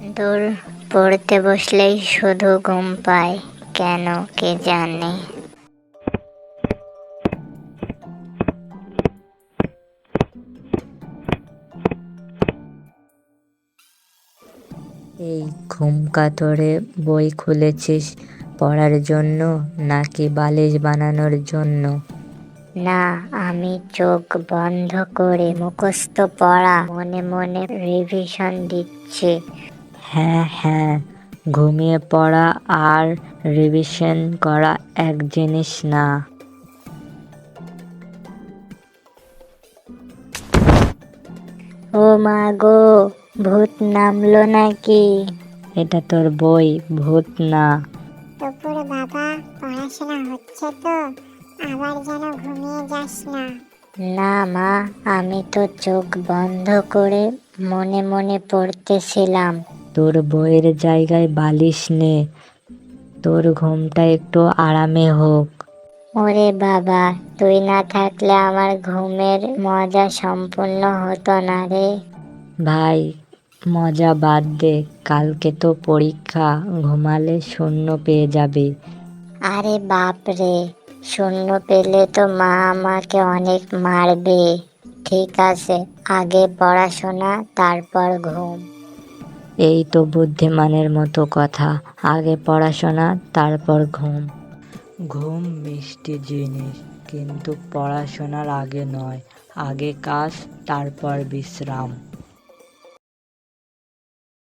দূর পড়তে বসলেই শুধু ঘুম পায় কেন কে জানে? এই ঘুম কাতরে বই খুলেছিস পড়ার জন্য নাকি বালিশ বানানোর জন্য? না আমি চোখ বন্ধ করে মুখস্থ পড়া মনে মনে রিভিশন দিচ্ছি। হ্যাঁ হ্যাঁ। ঘুমিয়ে পড়া আর রিভিশন করা এক জিনিস না। ও মা গো ভূত নামলো নাকি? এটা তোর বই ভূত না। টুকুর বাবা পড়াশোনা হচ্ছে তো আবার যেন ঘুমিয়ে যাস না। না মা আমি তো চোখ বন্ধ করে মনে মনে পড়তেছিলাম। তোর বইয়ের জায়গায় বালিশ নে। তোর ঘুমটা একটু আরামে হোক। ওরে বাবা তুই না থাকলে আমার ঘুমের মজা সম্পূর্ণ হতো না রে। ভাই মজা বাদ দে কালকে তো পরীক্ষা ঘুমালে শূন্য পেয়ে যাবে। আরে বাপ রে শূন্য পেলে তো মা আমাকে অনেক মারবে। ঠিক আছে আগে পড়াশোনা তারপর ঘুম। এই তো বুদ্ধিমানের মতো কথা। আগে পড়াশোনা, তারপর ঘুম। ঘুম মিষ্টি জিনিস, কিন্তু পড়াশোনার আগে নয়। আগে কাজ, তারপর বিশ্রাম।